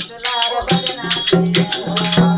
Thank you.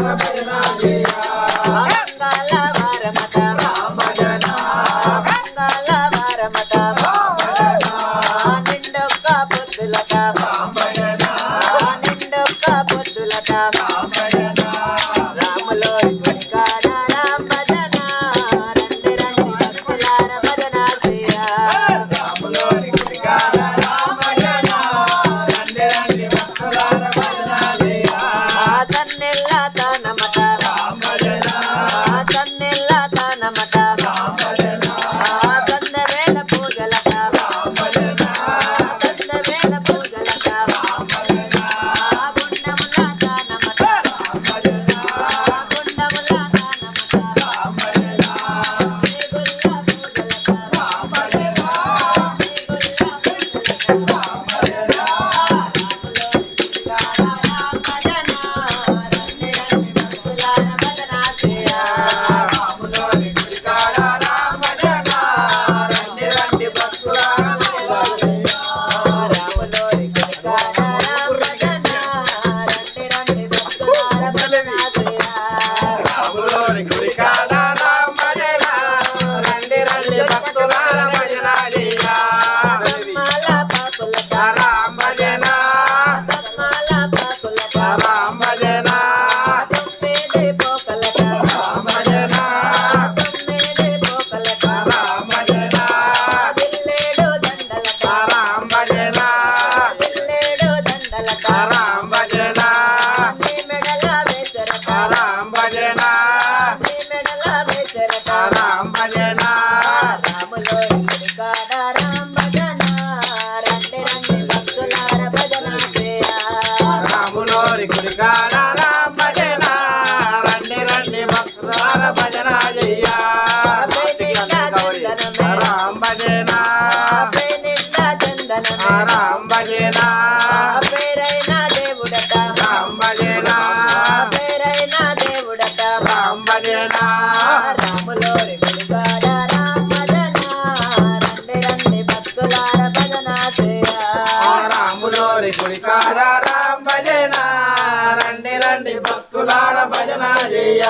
Hare Hare రాములోని గుడికాడ Ram భజన. రండి రండి భక్తులార భజన చేయ